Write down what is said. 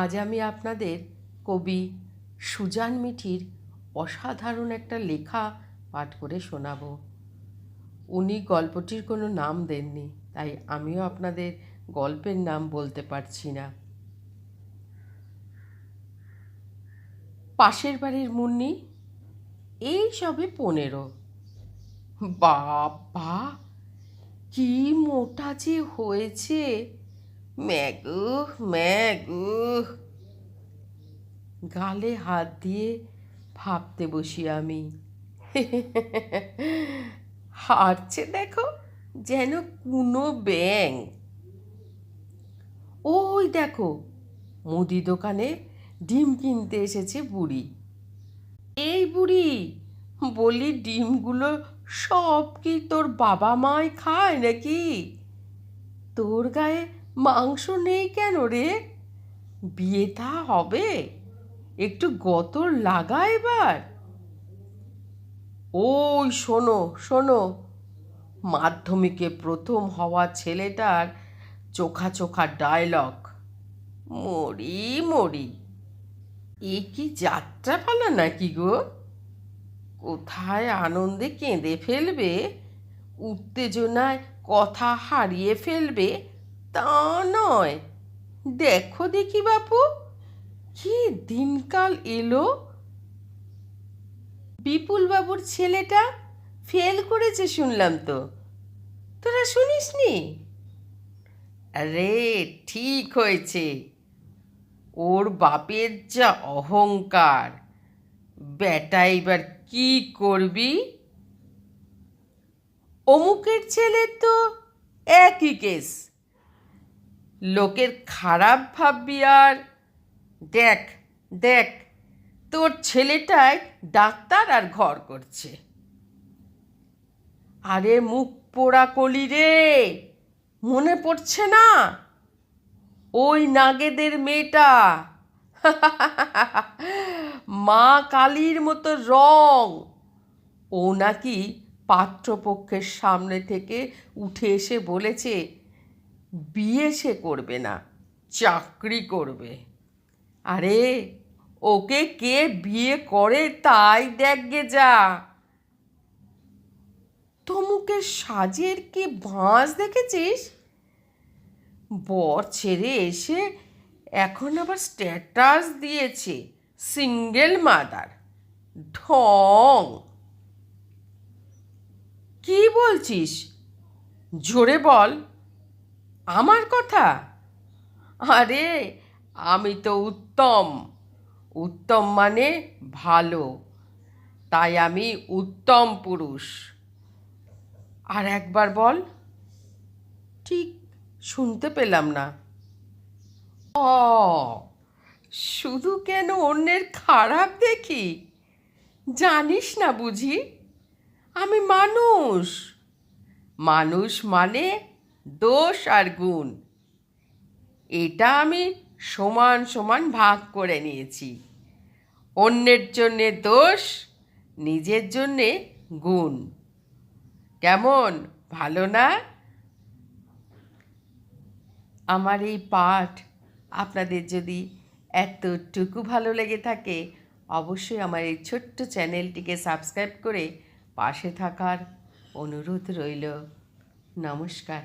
আজ আমি আপনাদের কবি সুজান মিঠির অসাধারণ একটা লেখা পাঠ করে শোনাবো। উনি গল্পটির কোনো নাম দেননি, তাই আমিও আপনাদের গল্পের নাম বলতে পারছি না। পাশের বাড়ির মুন্নি, এই সবে পনেরো। বাবা, কি মোটা যে হয়েছে! ম্যাগু ম্যাগু। গালে হাত দিয়ে ভাবতে বসি আমি। হাঁটছে দেখো, যেন কোনো ব্যাং ওই দেখো, মুদি দোকানে ডিম কিনতে এসেছে বুড়ি। এই বুড়ি, বলি ডিমগুলো সব কি তোর বাবা মাই খায় নাকি? তোর গায়ে মাংস নেই কেন রে? বিয়ে থা হবে? একটু গতর লাগা এবার। ওই শোনো শোনো। মাধ্যমিকে প্রথম হওয়া ছেলেটার চোখা চোখা ডায়লগ মরি মরি। এ কি যাত্রা পালা নাকি গো? কোথায় আনন্দে কেঁদে ফেলবে? উত্তেজনায় কথা হারিয়ে ফেলবে? তা নয়। দেখো দেখি বাপু, কি দিনকাল এলো। বিপুল বাবুর ছেলেটা ফেল করেছে শুনলাম তো। তোরা শুনিসনি? আরে ঠিক হয়েছে। ওর বাপের যা অহংকার, বেটা এবার কি করবি? অমুকের ছেলের তো একই কেস লোকের খারাপ ভাববি আর। দেখ দেখ, তোর ছেলেটাই ডাক্তার আর ঘর করছে। আরে মুখ পোড়া কলি রে, মনে পড়ছে না? ওই নাগেদের মেয়েটা। মা কালীর মতো রং। ও নাকি পাত্রপক্ষের সামনে থেকে উঠে এসে বলেছে বিয়ে সে করবে না, চাকরি করবে। আরে, ওকে কে বিয়ে করে তাই দেখগে যা। তমুকের সাজের কি ভাঁজ দেখেছিস? বর ছেড়ে এসে এখন আবার স্ট্যাটাস দিয়েছে সিঙ্গেল মাদার ঢং। কি বলছিস? জোরে বল। আমার কথা? আরে, আমি তো উত্তম। উত্তম মানে ভালো। তাই আমি উত্তম পুরুষ। আর একবার বল। ঠিক শুনতে পেলাম না। ও শুধু কেন অন্যের খারাপ দেখি? জানিস না বুঝি? আমি মানুষ। মানুষ মানে দোষ আর গুণ। এটা আমি সমান সমান ভাগ করে নিয়েছি। অন্যের জন্যে দোষ, নিজের জন্যে গুণ। কেমন? ভালো না? আমার এই পাঠ আপনাদের যদি এতটুকু ভালো লেগে থাকে, অবশ্যই আমার এই ছোট্ট চ্যানেলটিকে সাবস্ক্রাইব করে পাশে থাকার অনুরোধ রইল। নমস্কার।